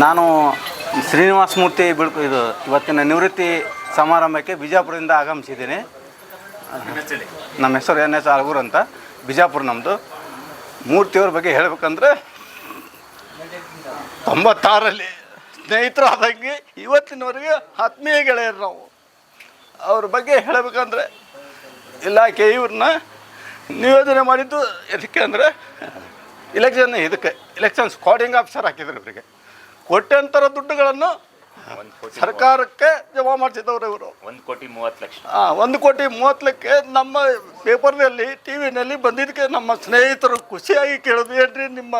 ನಾನು ಶ್ರೀನಿವಾಸ ಮೂರ್ತಿ ಬಿಳ್ಕು ಇದು ಇವತ್ತಿನ ನಿವೃತ್ತಿ ಸಮಾರಂಭಕ್ಕೆ ಬಿಜಾಪುರದಿಂದ ಆಗಮಿಸಿದ್ದೀನಿ. ನಮ್ಮ ಹೆಸರು ಎನ್ ಎಸ್ ಆಲ್ಗೂರ್ ಅಂತ, ಬಿಜಾಪುರ ನಮ್ಮದು ಮೂರ್ತಿಯವ್ರ ಬಗ್ಗೆ ಹೇಳಬೇಕಂದ್ರೆ ತೊಂಬತ್ತಾರಲ್ಲಿ ಸ್ನೇಹಿತರು ಆದಂಗೆ ಇವತ್ತಿನವರೆಗೆ ಆತ್ಮೀಯ ಗೆಳೆಯರು ನಾವು. ಅವ್ರ ಬಗ್ಗೆ ಹೇಳಬೇಕಂದ್ರೆ ಇಲಾಖೆ ಇವ್ರನ್ನ ನಿಯೋಜನೆ ಮಾಡಿದ್ದು ಎದಕ್ಕೆ ಅಂದರೆ ಇಲೆಕ್ಷನ್ ಇದಕ್ಕೆ ಇಲೆಕ್ಷನ್ ಸ್ಕ್ವಾಡಿಂಗ್ ಆಫೀಸರ್ ಹಾಕಿದ್ರು ಇವರಿಗೆ. ಕೋಟ್ಯಾಂತರ ದುಡ್ಡುಗಳನ್ನು ಒಂದು ಸರ್ಕಾರಕ್ಕೆ ಜಮಾ ಮಾಡಿಸಿದವರು ಇವರು. ಒಂದು ಕೋಟಿ ಮೂವತ್ತು ಲಕ್ಷ. ಹಾ ಒಂದು ಕೋಟಿ ಮೂವತ್ತು ಲಕ್ಷ ನಮ್ಮ ಪೇಪರ್ನಲ್ಲಿ ಟಿ ವಿನಲ್ಲಿ ಬಂದಿದ್ದಕ್ಕೆ ನಮ್ಮ ಸ್ನೇಹಿತರು ಖುಷಿಯಾಗಿ ಕೇಳೋದು ಏನ್ರಿ ನಿಮ್ಮ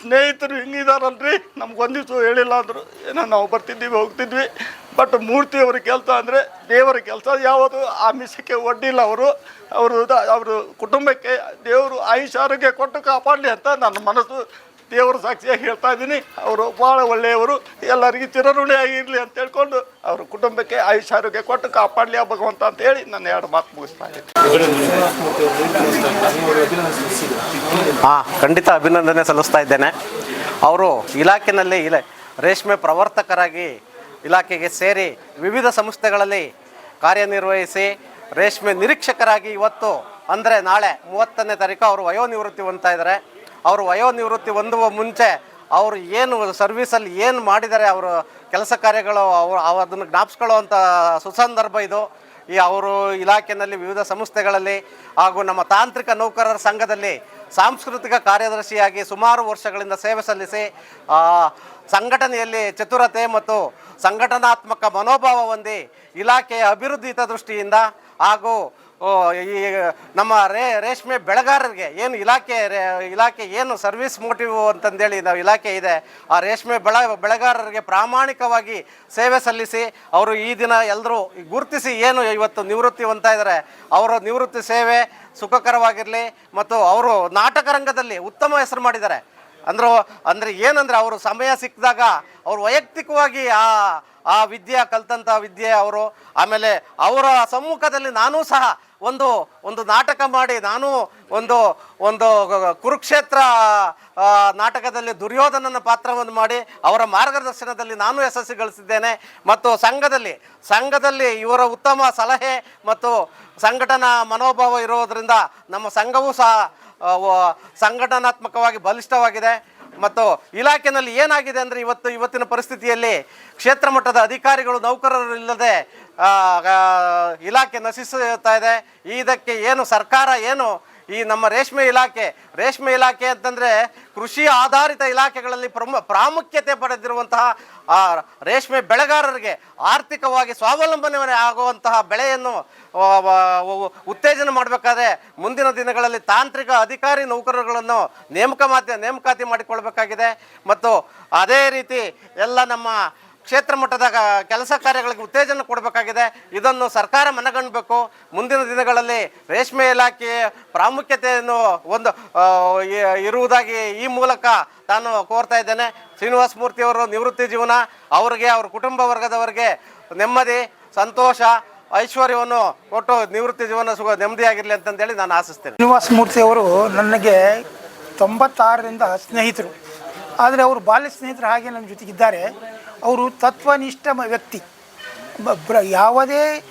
ಸ್ನೇಹಿತರು ಹಿಂಗಿದಾರಲ್ರಿ? ನಮ್ಗೆ ದಿವಸ ಹೇಳಿಲ್ಲ ಅಂದರು. ಏನೋ ನಾವು ಬರ್ತಿದ್ವಿ ಹೋಗ್ತಿದ್ವಿ. ಬಟ್ ಮೂರ್ತಿಯವ್ರ ಕೆಲಸ ಅಂದರೆ ದೇವರ ಕೆಲಸ. ಯಾವುದು ಆಮಿಷಕ್ಕೆ ಒಡ್ಡಿಲ್ಲ ಅವರು. ಅವರು ಅವರು ಕುಟುಂಬಕ್ಕೆ ದೇವರು ಆಯುಷ್ ಆರೋಗ್ಯ ಕೊಟ್ಟು ಕಾಪಾಡಲಿ ಅಂತ ನನ್ನ ಮನಸ್ಸು ದೇವರ ಸಾಕ್ಷಿಯಾಗಿ ಹೇಳ್ತಾ ಇದ್ದೀನಿ. ಅವರು ಭಾಳ ಒಳ್ಳೆಯವರು. ಎಲ್ಲರಿಗೂ ಚಿರಋಣಿ ಆಗಿರಲಿ ಅಂತ ಹೇಳ್ಕೊಂಡು ಅವ್ರ ಕುಟುಂಬಕ್ಕೆ ಆಯುಷ್ ಆರೋಗ್ಯ ಕೊಟ್ಟು ಕಾಪಾಡಲಿ ಭಗವಂತ ಅಂತ ಹೇಳಿ ನನ್ನ ಎರಡು ಮಾತು ಮುಗಿಸ್ತಾ ಇದ್ದೀನಿ. ಹಾಂ, ಖಂಡಿತ ಅಭಿನಂದನೆ ಸಲ್ಲಿಸ್ತಾ ಇದ್ದೇನೆ. ಅವರು ಇಲಾಖೆಯಲ್ಲಿ ಇಲೆ, ರೇಷ್ಮೆ ಪ್ರವರ್ತಕರಾಗಿ ಇಲಾಖೆಗೆ ಸೇರಿ ವಿವಿಧ ಸಂಸ್ಥೆಗಳಲ್ಲಿ ಕಾರ್ಯನಿರ್ವಹಿಸಿ ರೇಷ್ಮೆ ನಿರೀಕ್ಷಕರಾಗಿ ಇವತ್ತು ಅಂದರೆ ನಾಳೆ ಮೂವತ್ತನೇ ತಾರೀಕು ಅವರು ವಯೋನಿವೃತ್ತಿ ಹೊಂದ್ತಾ ಇದ್ದಾರೆ. ಅವರು ವಯೋನಿವೃತ್ತಿ ಹೊಂದುವ ಮುಂಚೆ ಅವರು ಏನು ಸರ್ವೀಸಲ್ಲಿ ಏನು ಮಾಡಿದ್ದಾರೆ, ಅವರು ಕೆಲಸ ಕಾರ್ಯಗಳು, ಅವರು ಅವು ಅದನ್ನು ಜ್ಞಾಪಿಸ್ಕೊಳ್ಳುವಂಥ ಸುಸಂದರ್ಭ ಇದು. ಈ ಅವರು ಇಲಾಖೆಯಲ್ಲಿ ವಿವಿಧ ಸಂಸ್ಥೆಗಳಲ್ಲಿ ಹಾಗೂ ನಮ್ಮ ತಾಂತ್ರಿಕ ನೌಕರರ ಸಂಘದಲ್ಲಿ ಸಾಂಸ್ಕೃತಿಕ ಕಾರ್ಯದರ್ಶಿಯಾಗಿ ಸುಮಾರು ವರ್ಷಗಳಿಂದ ಸೇವೆ ಸಲ್ಲಿಸಿ ಸಂಘಟನೆಯಲ್ಲಿ ಚತುರತೆ ಮತ್ತು ಸಂಘಟನಾತ್ಮಕ ಮನೋಭಾವ ಹೊಂದಿ ಇಲಾಖೆಯ ಅಭಿವೃದ್ಧಿ ಹಿತದೃಷ್ಟಿಯಿಂದ ಹಾಗೂ ಈ ನಮ್ಮ ರೇ, ರೇಷ್ಮೆ ಬೆಳೆಗಾರರಿಗೆ ಏನು ಇಲಾಖೆ ರೇ- ಇಲಾಖೆ ಏನು ಸರ್ವಿಸ್ ಮೋಟಿವ್ ಅಂತಂದೇಳಿ ನಾವು ಇಲಾಖೆ ಇದೆ, ಆ ರೇಷ್ಮೆ ಬೆಳೆ, ಬೆಳೆಗಾರರಿಗೆ ಪ್ರಾಮಾಣಿಕವಾಗಿ ಸೇವೆ ಸಲ್ಲಿಸಿ, ಅವರು ಈ ದಿನ ಎಲ್ಲರೂ ಗುರುತಿಸಿ ಏನು ಇವತ್ತು ನಿವೃತ್ತಿ ಹೊಂದ್ತಾ ಇದ್ದಾರೆ, ಅವರ ನಿವೃತ್ತಿ ಸೇವೆ ಸುಖಕರವಾಗಿರಲಿ ಮತ್ತು ಅವರು ನಾಟಕ ರಂಗದಲ್ಲಿ ಉತ್ತಮ ಹೆಸರು ಮಾಡಿದ್ದಾರೆ. ಅಂದ್ರೆ, ಅಂದರೆ ಏನಂದರೆ ಅವರು ಸಮಯ ಸಿಕ್ಕಿದಾಗ ಅವರು ವೈಯಕ್ತಿಕವಾಗಿ ಆ ಆ ವಿದ್ಯೆ ಕಲ್ತಂಥ ವಿದ್ಯೆ ಅವರು, ಆಮೇಲೆ ಅವರ ಸಮ್ಮುಖದಲ್ಲಿ ನಾನೂ ಸಹ ಒಂದು ಒಂದು ನಾಟಕ ಮಾಡಿ ನಾನು ಒಂದು ಒಂದು ಕುರುಕ್ಷೇತ್ರ ನಾಟಕದಲ್ಲಿ ದುರ್ಯೋಧನನ ಪಾತ್ರವನ್ನು ಮಾಡಿ ಅವರ ಮಾರ್ಗದರ್ಶನದಲ್ಲಿ ನಾನು ಯಶಸ್ಸು ಗಳಿಸಿದ್ದೇನೆ. ಮತ್ತು ಸಂಘದಲ್ಲಿ ಸಂಘದಲ್ಲಿ ಇವರ ಉತ್ತಮ ಸಲಹೆ ಮತ್ತು ಸಂಘಟನಾ ಮನೋಭಾವ ಇರೋದರಿಂದ ನಮ್ಮ ಸಂಘವೂ ಸಹ ಸಂಘಟನಾತ್ಮಕವಾಗಿ ಬಲಿಷ್ಠವಾಗಿದೆ. ಮತ್ತು ಇಲಾಖೆಯಲ್ಲಿ ಏನಾಗಿದೆ ಅಂದರೆ ಇವತ್ತು ಇವತ್ತಿನ ಪರಿಸ್ಥಿತಿಯಲ್ಲಿ ಕ್ಷೇತ್ರ ಮಟ್ಟದ ಅಧಿಕಾರಿಗಳು ನೌಕರರಿಲ್ಲದೆ ಇಲಾಖೆ ನಶಿಸುತ್ತಾ ಇದೆ. ಇದಕ್ಕೆ ಏನು ಸರ್ಕಾರ ಏನು ಈ ನಮ್ಮ ರೇಷ್ಮೆ ಇಲಾಖೆ ರೇಷ್ಮೆ ಇಲಾಖೆ ಅಂತಂದರೆ ಕೃಷಿ ಆಧಾರಿತ ಇಲಾಖೆಗಳಲ್ಲಿ ಪ್ರಮು, ಪ್ರಾಮುಖ್ಯತೆ ಪಡೆದಿರುವಂತಹ ರೇಷ್ಮೆ ಬೆಳೆಗಾರರಿಗೆ ಆರ್ಥಿಕವಾಗಿ ಸ್ವಾವಲಂಬನೆ ಆಗುವಂತಹ ಬೆಳೆಯನ್ನು ಉತ್ತೇಜನ ಮಾಡಬೇಕಾದ್ರೆ ಮುಂದಿನ ದಿನಗಳಲ್ಲಿ ತಾಂತ್ರಿಕ ಅಧಿಕಾರಿ ನೌಕರರುಗಳನ್ನು ನೇಮಕ ಮಾತಿ ನೇಮಕಾತಿ ಮಾಡಿಕೊಳ್ಬೇಕಾಗಿದೆ. ಮತ್ತು ಅದೇ ರೀತಿ ಎಲ್ಲ ನಮ್ಮ ಕ್ಷೇತ್ರ ಮಟ್ಟದ ಕೆಲಸ ಕಾರ್ಯಗಳಿಗೆ ಉತ್ತೇಜನ ಕೊಡಬೇಕಾಗಿದೆ. ಇದನ್ನು ಸರ್ಕಾರ ಮನಗಣಬೇಕು ಮುಂದಿನ ದಿನಗಳಲ್ಲಿ ರೇಷ್ಮೆ ಇಲಾಖೆಯ ಪ್ರಾಮುಖ್ಯತೆಯನ್ನು ಒಂದು ಇರುವುದಾಗಿ ಈ ಮೂಲಕ ತಾನು ಕೋರ್ತಾ ಇದ್ದೇನೆ. ಶ್ರೀನಿವಾಸ ಮೂರ್ತಿಯವರು ನಿವೃತ್ತಿ ಜೀವನ, ಅವರಿಗೆ, ಅವ್ರ ಕುಟುಂಬ ವರ್ಗದವರಿಗೆ ನೆಮ್ಮದಿ, ಸಂತೋಷ, ಐಶ್ವರ್ಯವನ್ನು ಕೊಟ್ಟು ನಿವೃತ್ತಿ ಜೀವನ ಸುಖ ನೆಮ್ಮದಿಯಾಗಿರಲಿ ಅಂತಂದೇಳಿ ನಾನು ಆಶಿಸ್ತೇನೆ. ಶ್ರೀನಿವಾಸ ಮೂರ್ತಿಯವರು ನನಗೆ ತೊಂಬತ್ತಾರರಿಂದ ಸ್ನೇಹಿತರು. ಆದರೆ ಅವರು ಬಾಲ್ಯ ಸ್ನೇಹಿತರು ಹಾಗೆ ನನ್ನ ಜೊತೆಗಿದ್ದಾರೆ. ಅವರು ತತ್ವನಿಷ್ಠ ವ್ಯಕ್ತಿ. ಬ್ರ- ಯಾವುದೇ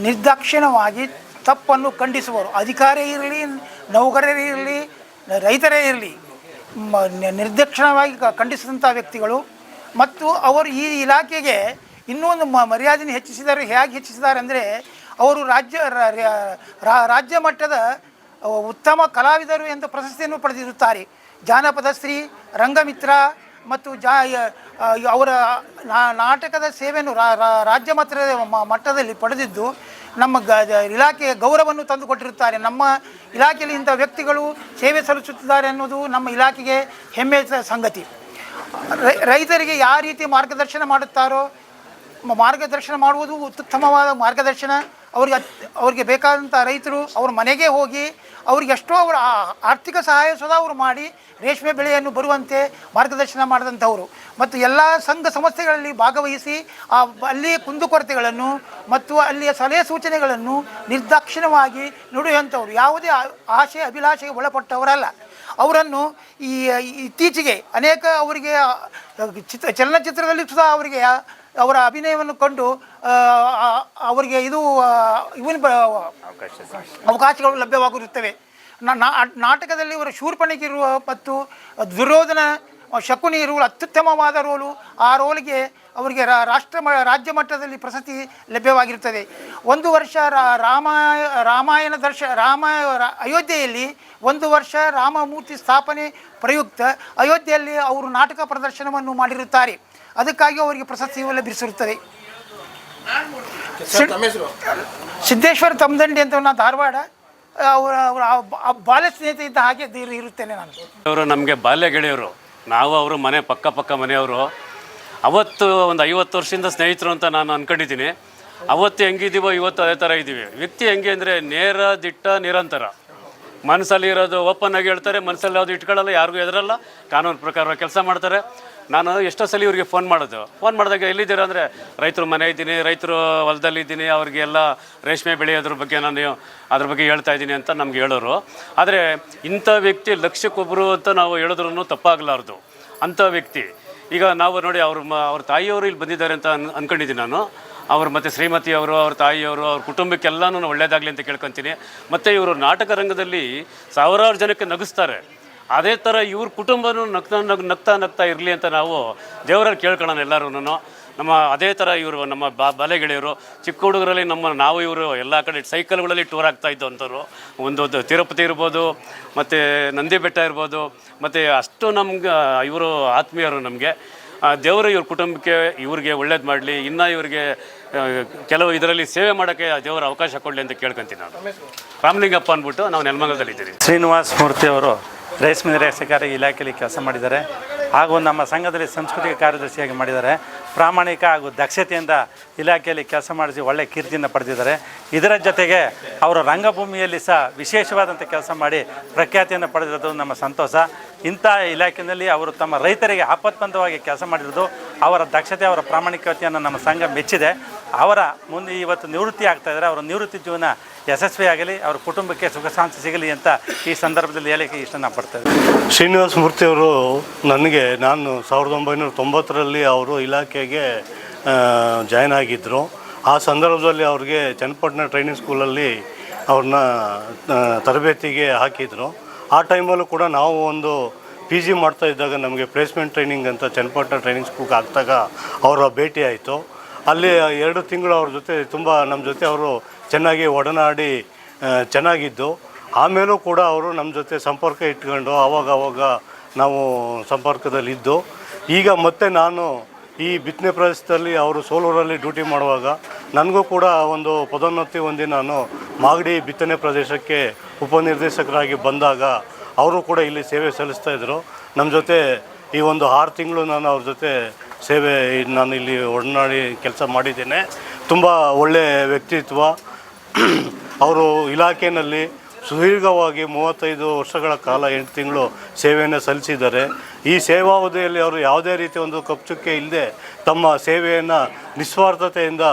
ನಿರ್ದಾಕ್ಷಿಣ್ಯವಾಗಿ ತಪ್ಪನ್ನು ಖಂಡಿಸುವರು. ಅಧಿಕಾರಿ ಇರಲಿ, ನೌಕರರೇ ಇರಲಿ, ರೈತರೇ ಇರಲಿ ನಿರ್ದಕ್ಷಿಣವಾಗಿ ಖಂಡಿಸಿದಂಥ ವ್ಯಕ್ತಿಗಳು. ಮತ್ತು ಅವರು ಈ ಇಲಾಖೆಗೆ ಇನ್ನೊಂದು ಮ- ಮರ್ಯಾದೆಯನ್ನು ಹೆಚ್ಚಿಸಿದ್ದಾರೆ. ಹೇಗೆ ಹೆಚ್ಚಿಸಿದ್ದಾರೆ ಅಂದರೆ, ಅವರು ರಾಜ್ಯ ರಾಜ್ಯ ಮಟ್ಟದ ಉತ್ತಮ ಕಲಾವಿದರು ಎಂದು ಪ್ರಶಸ್ತಿಯನ್ನು ಪಡೆದಿರುತ್ತಾರೆ. ಜಾನಪದ ಶ್ರೀ ರಂಗಮಿತ್ರ ಮತ್ತು ಜಾ ಅವರ ನಾಟಕದ ಸೇವೆಯನ್ನು ರಾಜ್ಯ ಮಟ್ಟದ ಮಟ್ಟದಲ್ಲಿ ಪಡೆದಿದ್ದು ನಮ್ಮ ಗ ಇಲಾಖೆಯ ಗೌರವವನ್ನು ತಂದುಕೊಟ್ಟಿರುತ್ತಾರೆ. ನಮ್ಮ ಇಲಾಖೆಯಲ್ಲಿ ಇಂಥ ವ್ಯಕ್ತಿಗಳು ಸೇವೆ ಸಲ್ಲಿಸುತ್ತಿದ್ದಾರೆ ಅನ್ನೋದು ನಮ್ಮ ಇಲಾಖೆಗೆ ಹೆಮ್ಮೆಯ ಸಂಗತಿ. ರೈತರಿಗೆ ಯಾವ ರೀತಿ ಮಾರ್ಗದರ್ಶನ ಮಾಡುತ್ತಾರೋ ಮಾರ್ಗದರ್ಶನ ಮಾಡುವುದು ಉತ್ತಮವಾದ ಮಾರ್ಗದರ್ಶನ. ಅವ್ರಿಗೆ ಅವ್ರಿಗೆ ಬೇಕಾದಂಥ ರೈತರು ಅವ್ರ ಮನೆಗೆ ಹೋಗಿ ಅವ್ರಿಗೆ ಎಷ್ಟೋ ಅವರ ಆರ್ಥಿಕ ಸಹಾಯ ಸದಾ ಅವರು ಮಾಡಿ ರೇಷ್ಮೆ ಬೆಳೆಯನ್ನು ಬರುವಂತೆ ಮಾರ್ಗದರ್ಶನ ಮಾಡಿದಂಥವರು. ಮತ್ತು ಎಲ್ಲ ಸಂಘ ಸಂಸ್ಥೆಗಳಲ್ಲಿ ಭಾಗವಹಿಸಿ ಆ ಅಲ್ಲಿಯ ಕುಂದುಕೊರತೆಗಳನ್ನು ಮತ್ತು ಅಲ್ಲಿಯ ಸಲಹೆ ಸೂಚನೆಗಳನ್ನು ನಿರ್ದಾಕ್ಷಿಣ್ಯವಾಗಿ ನುಡಿಯುವಂಥವ್ರು. ಯಾವುದೇ ಆಶೆ, ಅಭಿಲಾಷೆಗೆ ಒಳಪಟ್ಟವರಲ್ಲ. ಅವರನ್ನು ಈ, ಇತ್ತೀಚೆಗೆ ಅನೇಕ ಅವರಿಗೆ ಚಿತ್ರ ಚಲನಚಿತ್ರದಲ್ಲಿ ಸುಧಾ ಅವರಿಗೆ ಅವರ ಅಭಿನಯವನ್ನು ಕಂಡು ಅವರಿಗೆ ಇದು ಇವನ್ ಅವಕಾಶಗಳು ಲಭ್ಯವಾಗಿರುತ್ತವೆ ನಾಟಕದಲ್ಲಿ ಇವರ ಶೂರ್ಪಣಿಗಿರುವ ಮತ್ತು ದುರ್ಯೋಧನ ಶಕುನಿ ರೋಲ್ ಅತ್ಯುತ್ತಮವಾದ ರೋಲು ಆ ರೋಲಿಗೆ ಅವರಿಗೆ ರಾ- ರಾಷ್ಟ್ರ ಮ ರಾಜ್ಯ ಮಟ್ಟದಲ್ಲಿ ಪ್ರಶಸ್ತಿ ಲಭ್ಯವಾಗಿರುತ್ತದೆ. ಒಂದು ವರ್ಷ ರಾ- ರಾಮಾಯ ರಾಮಾಯಣ ದರ್ಶ ರಾಮ ಅಯೋಧ್ಯೆಯಲ್ಲಿ ಒಂದು ವರ್ಷ ರಾಮಮೂರ್ತಿ ಸ್ಥಾಪನೆ ಪ್ರಯುಕ್ತ ಅಯೋಧ್ಯೆಯಲ್ಲಿ ಅವರು ನಾಟಕ ಪ್ರದರ್ಶನವನ್ನು ಮಾಡಿರುತ್ತಾರೆ. ಅದಕ್ಕಾಗಿ ಅವರಿಗೆ ಪ್ರಶಸ್ತಿಯು ಲಭಿಸಿರುತ್ತದೆ ಸಿದ್ದೇಶ್ವರ ತಮ್ಮದಂಡಿ ಅಂತ ನಾ ಧಾರವಾಡ, ಅವರ ಅವರ ಬಾಲ್ಯ ಸ್ನೇಹಿತ ಇದ್ದ ಹಾಗೆ ಇರು- ಇರುತ್ತೇನೆ ನಾನು. ಅವರು ನಮಗೆ ಬಾಲ್ಯ ಗೆಳೆಯರು. ನಾವು ಅವರು ಮನೆ, ಪಕ್ಕ ಪಕ್ಕ ಮನೆಯವರು. ಅವತ್ತು ಒಂದು ಐವತ್ತು ವರ್ಷದಿಂದ ಸ್ನೇಹಿತರು ಅಂತ ನಾನು ಅನ್ಕೊಂಡಿದ್ದೀನಿ. ಅವತ್ತು ಹೆಂಗಿದ್ದೀವೋ ಇವತ್ತು ಅದೇ ಥರ ಇದ್ದೀವಿ. ವ್ಯಕ್ತಿ ಹೆಂಗೆ ಅಂದರೆ ನೇರ, ದಿಟ್ಟ, ನಿರಂತರ. ಮನಸ್ಸಲ್ಲಿ ಇರೋದು ಓಪನ್ ಆಗಿ ಹೇಳ್ತಾರೆ, ಮನಸ್ಸಲ್ಲಿ ಯಾವುದು ಇಟ್ಕೊಳ್ಳಲ್ಲ, ಯಾರಿಗೂ ಎದುರಲ್ಲ ಕಾನೂನು ಪ್ರಕಾರ ಕೆಲಸ ಮಾಡ್ತಾರೆ. ನಾನು ಎಷ್ಟೋ ಸಲ ಇವ್ರಿಗೆ ಫೋನ್ ಮಾಡೋದು. ಫೋನ್ ಮಾಡಿದಾಗ ಎಲ್ಲಿದ್ದೀರ ಅಂದರೆ, ರೈತರು ಮನೆ ಇದ್ದೀನಿ, ರೈತರು ಹೊಲದಲ್ಲಿ ಇದ್ದೀನಿ ಅವ್ರಿಗೆಲ್ಲ ರೇಷ್ಮೆ ಬೆಳೆಯೋದ್ರ ಬಗ್ಗೆ ನಾನು ಅದ್ರ ಬಗ್ಗೆ ಹೇಳ್ತಾ ಇದ್ದೀನಿ ಅಂತ ನಮ್ಗೆ ಹೇಳೋರು. ಆದರೆ ಇಂಥ ವ್ಯಕ್ತಿ ಲಕ್ಷಕ್ಕೊಬ್ಬರು ಅಂತ ನಾವು ಹೇಳಿದ್ರು ತಪ್ಪಾಗಲಾರ್ದು. ಅಂಥ ವ್ಯಕ್ತಿ. ಈಗ ನಾವು ನೋಡಿ ಅವ್ರ ಮ, ಅವ್ರ ತಾಯಿಯವರು ಇಲ್ಲಿ ಬಂದಿದ್ದಾರೆ ಅಂತ ಅನ್, ಅನ್ಕೊಂಡಿದ್ದೀನಿ ನಾನು. ಅವ್ರು ಮತ್ತು ಶ್ರೀಮತಿ ಅವರು ತಾಯಿಯವರು, ಅವ್ರ ಕುಟುಂಬಕ್ಕೆಲ್ಲನೂ ಒಳ್ಳೇದಾಗಲಿ ಅಂತ ಕೇಳ್ಕೊತೀನಿ. ಮತ್ತು ಇವರು ನಾಟಕ ರಂಗದಲ್ಲಿ ಸಾವಿರಾರು ಜನಕ್ಕೆ ನಗಿಸ್ತಾರೆ. ಅದೇ ಥರ ಇವ್ರ ಕುಟುಂಬನು ನಗ್ತಾ ನಗ್, ನಗ್ತಾ ನಗ್ತಾ ಇರಲಿ ಅಂತ ನಾವು ದೇವರಲ್ಲಿ ಕೇಳ್ಕೊಳ್ಳೋಣ ಎಲ್ಲರೂ ನಮ್ಮ ಅದೇ ಥರ ಇವರು ನಮ್ಮ ಬಾ ಬಾಲೆಗೆಳೆಯರು ಚಿಕ್ಕ ಹುಡುಗರಲ್ಲಿ ನಮ್ಮ ನಾವು ಇವರು ಎಲ್ಲ ಕಡೆ ಸೈಕಲ್ಗಳಲ್ಲಿ ಟೂರ್ ಆಗ್ತಾ ಇದ್ದು ಅಂಥವ್ರು ಒಂದು ತಿರುಪತಿ ಇರ್ಬೋದು, ಮತ್ತು ನಂದಿ ಬೆಟ್ಟ ಇರ್ಬೋದು, ಮತ್ತು ಅಷ್ಟು ನಮ್ಗೆ, ಇವರು ಆತ್ಮೀಯರು ನಮಗೆ. ದೇವರು ಇವ್ರ ಕುಟುಂಬಕ್ಕೆ ಇವ್ರಿಗೆ ಒಳ್ಳೇದು ಮಾಡಲಿ, ಇನ್ನು ಇವರಿಗೆ ಕೆಲವು ಇದರಲ್ಲಿ ಸೇವೆ ಮಾಡೋಕ್ಕೆ ದೇವರ ಅವಕಾಶ ಕೊಡಲಿ ಅಂತ ಕೇಳ್ಕೊಂತೀನಿ ನಾನು. ರಾಮಲಿಂಗಪ್ಪ ಅಂದ್ಬಿಟ್ಟು ನಾವು ನೆಲಮಂಗಲದಲ್ಲಿದ್ದೀವಿ ಶ್ರೀನಿವಾಸ್ ಮೂರ್ತಿ ಅವರು ರೇಷ್ಮೆ ರೇಷಕಾರಿ ಇಲಾಖೆಯಲ್ಲಿ ಕೆಲಸ ಮಾಡಿದ್ದಾರೆ. ಹಾಗೂ ನಮ್ಮ ಸಂಘದಲ್ಲಿ ಸಾಂಸ್ಕೃತಿಕ ಕಾರ್ಯದರ್ಶಿಯಾಗಿ ಮಾಡಿದ್ದಾರೆ. ಪ್ರಾಮಾಣಿಕ ಹಾಗೂ ದಕ್ಷತೆಯಿಂದ ಇಲಾಖೆಯಲ್ಲಿ ಕೆಲಸ ಮಾಡಿಸಿ ಒಳ್ಳೆ ಕೀರ್ತಿಯನ್ನು ಪಡೆದಿದ್ದಾರೆ. ಇದರ ಜೊತೆಗೆ ಅವರು ರಂಗಭೂಮಿಯಲ್ಲಿ ಸಹ ವಿಶೇಷವಾದಂಥ ಕೆಲಸ ಮಾಡಿ ಪ್ರಖ್ಯಾತಿಯನ್ನು ಪಡೆದಿರೋದು ನಮ್ಮ ಸಂತೋಷ. ಇಂಥ ಇಲಾಖೆಯಲ್ಲಿ ಅವರು ತಮ್ಮ ರೈತರಿಗೆ ಆಪತ್ಬಂಧವಾಗಿ ಕೆಲಸ ಮಾಡಿರೋದು ಅವರ ದಕ್ಷತೆ, ಅವರ ಪ್ರಾಮಾಣಿಕತೆಯನ್ನು ನಮ್ಮ ಸಂಘ ಮೆಚ್ಚಿದೆ. ಅವರ ಮುಂದೆ ಇವತ್ತು ನಿವೃತ್ತಿ ಆಗ್ತಾ ಇದ್ದಾರೆ. ಅವರ ನಿವೃತ್ತಿ ಜೀವನ ಯಶಸ್ವಿಯಾಗಲಿ ಅವರ ಕುಟುಂಬಕ್ಕೆ ಸುಖ ಶಾಂತಿ ಸಿಗಲಿ ಅಂತ ಈ ಸಂದರ್ಭದಲ್ಲಿ ಹೇಳಲಿಕ್ಕೆ ಇಷ್ಟನ ಪಡ್ತಾ ಇದ್ದೀನಿ. ಶ್ರೀನಿವಾಸ ಮೂರ್ತಿಯವರು ನನಗೆ ನಾನು ಸಾವಿರದ ಒಂಬೈನೂರ ತೊಂಬತ್ತರಲ್ಲಿ ಅವರು ಇಲಾಖೆಗೆ ಜಾಯ್ನ್ ಆಗಿದ್ದರು ಆ ಸಂದರ್ಭದಲ್ಲಿ ಅವ್ರಿಗೆ ಚನ್ನಪಟ್ಟಣ ಟ್ರೈನಿಂಗ್ ಸ್ಕೂಲಲ್ಲಿ ಅವ್ರನ್ನ ತರಬೇತಿಗೆ ಹಾಕಿದರು. ಆ ಟೈಮಲ್ಲೂ ಕೂಡ ನಾವು ಒಂದು ಪಿ ಜಿ ಮಾಡ್ತಾ ಇದ್ದಾಗ ನಮಗೆ ಪ್ಲೇಸ್ಮೆಂಟ್ ಟ್ರೈನಿಂಗ್ ಅಂತ ಚನ್ನಪಟ್ಟಣ ಟ್ರೈನಿಂಗ್ ಸ್ಕೂಲ್ಗೆ ಹಾಕಿದಾಗ ಅವರ ಭೇಟಿ ಆಯಿತು. ಅಲ್ಲಿ ಎರಡು ತಿಂಗಳು ಅವ್ರ ಜೊತೆ ತುಂಬ ನಮ್ಮ ಜೊತೆ ಅವರು ಚೆನ್ನಾಗಿ ಒಡನಾಡಿ ಚೆನ್ನಾಗಿದ್ದು. ಆಮೇಲೂ ಕೂಡ ಅವರು ನಮ್ಮ ಜೊತೆ ಸಂಪರ್ಕ ಇಟ್ಕೊಂಡು ಆವಾಗ ಆವಾಗ ನಾವು ಸಂಪರ್ಕದಲ್ಲಿದ್ದು. ಈಗ ಮತ್ತೆ ನಾನು ಈ ಬಿತ್ತನೆ ಪ್ರದೇಶದಲ್ಲಿ ಅವರು ಸೋಲೂರಲ್ಲಿ ಡ್ಯೂಟಿ ಮಾಡುವಾಗ ನನಗೂ ಕೂಡ ಒಂದು ಪದೋನ್ನತಿ ಹೊಂದಿ ನಾನು ಮಾಗಡಿ ಬಿತ್ತನೆ ಪ್ರದೇಶಕ್ಕೆ ಉಪನಿರ್ದೇಶಕರಾಗಿ ಬಂದಾಗ ಅವರು ಕೂಡ ಇಲ್ಲಿ ಸೇವೆ ಸಲ್ಲಿಸ್ತಾ ಇದ್ದರು ನಮ್ಮ ಜೊತೆ ಈ ಒಂದು ಆರು ತಿಂಗಳು ನಾನು ಅವ್ರ ಜೊತೆ ಸೇವೆ ನಾನು ಇಲ್ಲಿ ಒಡನಾಡಿ ಕೆಲಸ ಮಾಡಿದ್ದೇನೆ. ತುಂಬ ಒಳ್ಳೆಯ ವ್ಯಕ್ತಿತ್ವ. ಅವರು ಇಲಾಖೆಯಲ್ಲಿ ಸುದೀರ್ಘವಾಗಿ ಮೂವತ್ತೈದು ವರ್ಷಗಳ ಕಾಲ ಎಂಟು ತಿಂಗಳು ಸೇವೆಯನ್ನು ಸಲ್ಲಿಸಿದ್ದಾರೆ. ಈ ಸೇವಾವಧಿಯಲ್ಲಿ ಅವರು ಯಾವುದೇ ರೀತಿಯ ಒಂದು ಕಪ್ಚುಕ್ಕೆ ಇಲ್ಲದೆ ತಮ್ಮ ಸೇವೆಯನ್ನು ನಿಸ್ವಾರ್ಥತೆಯಿಂದ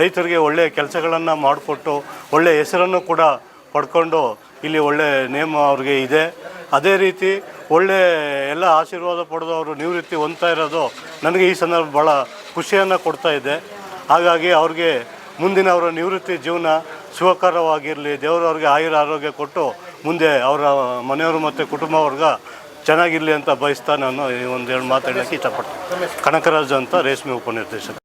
ರೈತರಿಗೆ ಒಳ್ಳೆಯ ಕೆಲಸಗಳನ್ನು ಮಾಡಿಕೊಟ್ಟು ಒಳ್ಳೆಯ ಹೆಸರನ್ನು ಕೂಡ ಪಡ್ಕೊಂಡು ಇಲ್ಲಿ ಒಳ್ಳೆಯ ನೇಮ ಅವ್ರಿಗೆ ಇದೆ. ಅದೇ ರೀತಿ ಒಳ್ಳೆ ಎಲ್ಲ ಆಶೀರ್ವಾದ ಪಡೆದು ಅವರು ನಿವೃತ್ತಿ ಹೊಂದ್ತಾ ಇರೋದು ನನಗೆ ಈ ಸಂದರ್ಭ ಭಾಳ ಖುಷಿಯನ್ನು ಕೊಡ್ತಾ ಇದೆ. ಹಾಗಾಗಿ ಅವ್ರಿಗೆ ಮುಂದಿನ ಅವರ ನಿವೃತ್ತಿ ಜೀವನ ಶುಭಕರವಾಗಿರಲಿ ದೇವರು ಅವ್ರಿಗೆ ಆಯುರ ಆರೋಗ್ಯ ಕೊಟ್ಟು ಮುಂದೆ ಅವರ ಮನೆಯವರು ಮತ್ತು ಕುಟುಂಬ ವರ್ಗ ಚೆನ್ನಾಗಿರಲಿ ಅಂತ ಬಯಸ್ತಾ ನಾನು ಈ ಒಂದು ಎರಡು ಮಾತಾಡೋಕ್ಕೆ ಇಷ್ಟಪಡ್ತೀನಿ ಕನಕರಾಜ್ ಅಂತ ರೇಷ್ಮೆ ಉಪನಿರ್ದೇಶಕ.